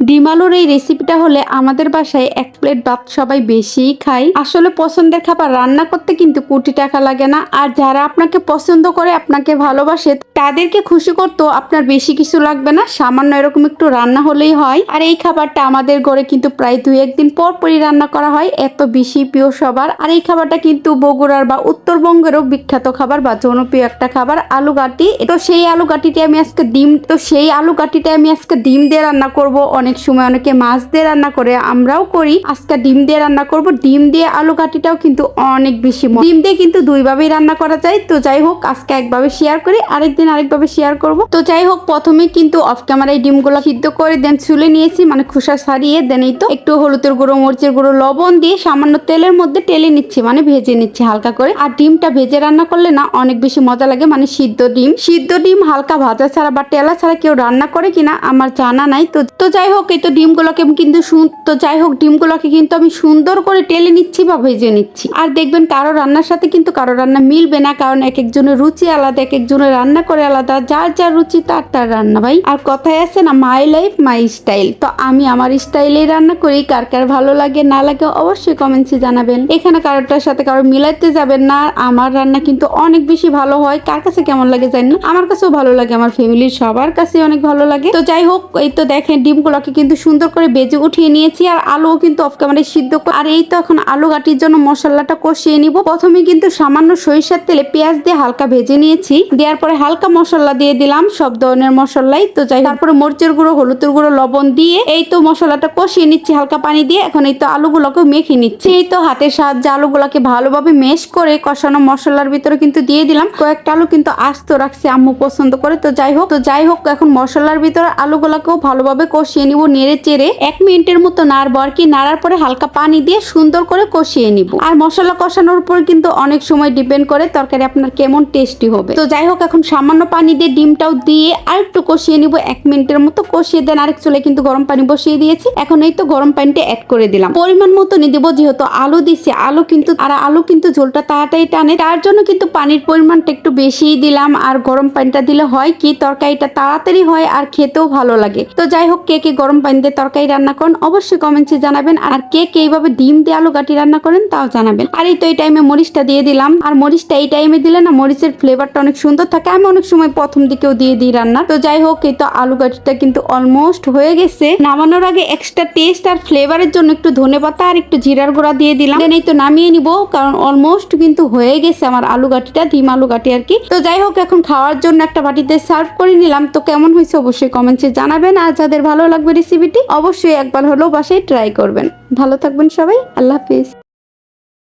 ডিম আলুর এই রেসিপিটা হলে আমাদের বাসায় এক প্লেট ভাত সবাই বেশিই খাই আসলে পছন্দের খাবার রান্না করতে কিন্তু কোটি টাকা লাগে না। আর যারা আপনাকে পছন্দ করে, আপনাকে ভালোবাসে, তাদেরকে খুশি করতেও আপনার বেশি কিছু লাগবে না। সামান্য এরকম একটু রান্না হলেই হয়। আর এই খাবারটা আমাদের ঘরে কিন্তু প্রায় দুই একদিন পর পরই রান্না করা হয়। এত বেশি প্রিয় সবার। আর এই খাবারটা কিন্তু বগুড়ার বা উত্তরবঙ্গেরও বিখ্যাত খাবার বা জনপ্রিয় একটা খাবার, আলু গাটি। তো সেই আলু গাটিতে আমি আজকে ডিম তো সেই আলু গাটিতে আমি আজকে ডিম দিয়ে রান্না করব। অনেক সময় অনেকে মাছ দিয়ে রান্না করে, আমরাও করি। আজকে ডিম দিয়ে রান্না করব। ডিম দিয়ে আলু গাটিটাও কিন্তু অনেক বেশি ডিম দিয়ে কিন্তু দুইভাবেই রান্না করা যায়। তো যাই হোক, আজকে একভাবে শেয়ার করি, আরেকদিন আরেকভাবে শেয়ার করব। তো যাই হোক প্রথমে কিন্তু অফ ক্যামেরায় ডিমগুলো সিদ্ধ করে দেন চুলে নিয়েছি মানে খোসা সারিয়ে দেন এই তো একটু হলুদের গুঁড়ো, মরিচের গুঁড়ো, লবণ দিয়ে সামান্য তেলের মধ্যে টেলে নিচ্ছি মানে ভেজে নিচ্ছি হালকা করে। আর ডিমটা ভেজে রান্না করলে না, অনেক বেশি মজা লাগে মানে সিদ্ধ ডিম। সিদ্ধ ডিম হালকা ভাজা ছাড়া বা টেলা ছাড়া কেউ রান্না করে কিনা, আমার জানা নাই। তো তো যাই হোক এই তো ডিমগুলোকে আমি কিন্তু তো যাই হোক ডিমগুলোকে কিন্তু আমি সুন্দর করে টেলে নিচ্ছি বা ভেজে নিচ্ছি। আর দেখবেন কারও রান্নার সাথে কিন্তু কারও রান্না মিলবে না, কারণ এক একজনের রুচি আলাদা এক একজনের রান্না করে আলাদা, যার যার রুচি তার তার রান্না ভাই। আর কথায় আছে না মাই লাইফ মাই স্টাইল তো আমি আমার স্টাইলেই রান্না করি, কার কার ভালো লাগে, না লাগে অবশ্যই কমেন্টসে জানাবেন। এখানে কারোটার সাথে কারও মিলাইতে যাবেন না, আমার রান্না কিন্তু অনেক বেশি ভালো হয়, কার কাছে কেমন লাগে জানি না, আমার কাছেও ভালো লাগে, আমার ফ্যামিলির সবার কাছে অনেক ভালো লাগে। তো যাই হোক এই তো দেখেন ডিমগুলোকে কিন্তু সুন্দর করে বেজে উঠিয়ে নিয়েছি আর আলুও কিন্তু অফ ক্যামেরায় সিদ্ধ করে আর এই তো এখন আলু গাটির জন্য মশলাটা কষিয়ে নিব। প্রথমে কিন্তু সামান্য সরিষার তেলে পেঁয়াজ দিয়ে হালকা ভেজে নিয়েছি। দেওয়ার পরে হালকা মশলা দিয়ে দিলাম সব ধরনের মশলাই। তো যাই তারপরে মরিচের গুঁড়ো, হলুদের গুঁড়ো, লবণ দিয়ে এই তো মশলাটা কষিয়ে নিচ্ছি হালকা পানি দিয়ে। এখন এই তো আলুগুলোকে মেখে নিচ্ছি। এই তো হাতের সাহায্যে আলুগুলোকে ভালোভাবে মেশ করে কষানো মশলার ভিতরে কিন্তু দিয়ে দিলাম। কয়েকটা আলু কিন্তু আস্ত রাখছি, আম্মু পছন্দ করে। তো যাই হোক, তো যাই হোক, এখন মশলার ভিতরে আলুগুলোকেও ভালোভাবে কষিয়ে নিব নেড়ে চেড়ে এক মিনিটের মতো নাড়বো আর কি নাড়ার পরে হালকা পানি দিয়ে সুন্দর করে কষিয়ে নিব। আর মশলা কষানোর উপর কিন্তু অনেক সময় ডিপেন্ড করে তরকারি আপনার কেমন টেস্টি হবে। তো যাই হোক, এখন সামান্য পানি দিয়ে ডিমটাও দিয়ে আর একটু কষিয়ে নিব। এক মিনিটের মতো কষিয়ে দেন। আরেক চুলে কিন্তু গরম পানি বসিয়ে দিয়েছি। এখন এই তো গরম পানিটা অ্যাড করে দিলাম। পরিমাণ মতো নিয়ে দেবো যেহেতু আলু দিছি। আলু কিন্তু আর আলু কিন্তু ঝোলটা তাড়াতাড়ি টানে। তার জন্য কিন্তু পানির পরিমাণটা একটু বেশিই দিলাম। আর গরম পানিটা দিলে হয় কি, তরকারিটা তাড়াতাড়ি হয় আর খেতেও ভালো লাগে। তো যাই হোক, কে কে গরম পানি দিয়ে তরকারি রান্না করেন। অবশ্যই কমেন্টসে জানাবেন আর কে কে এইভাবে ডিম দিয়ে আলু গাটি রান্না করেন তাও জানাবেন। আর এই তো এই টাইমে মরিচটা দিয়ে দিলাম। আর মরিচটা এই টাইমে দিলে না মরিচের ফ্লেভারটা অনেক সুন্দর থাকে। আমি অনেক সময় প্রথম দিকেও দিয়ে দিই রান্না। তো যাই হোক, এই তো আলু গাটিটা কিন্তু অলমোস্ট হয়ে গেছে। নামানোর আগে এক্সট্রা টেস্ট আর ফ্লেভারের জন্য একটু ধনে পাতা আর একটু জিরার গুঁড়া দিয়ে দিলাম। দেন এই তো নামিয়ে নিব, কারণ অলমোস্ট কিন্তু হয়ে গেছে আমার আলু গাটিটা, ডিম আলু গাটি আর কি। তো যাই হোক, এখন খাওয়ার জন্য একটা বাটিতে সার্ভ করে নিলাম। তো কেমন হয়েছে অবশ্যই কমেন্টসে জানাবেন। আর যাদের ভালো লাগবে রেসিপিটি অবশ্যই একবার হলেও বাসায় ট্রাই করবেন। ভালো থাকবেন সবাই আল্লাহ হাফিজ।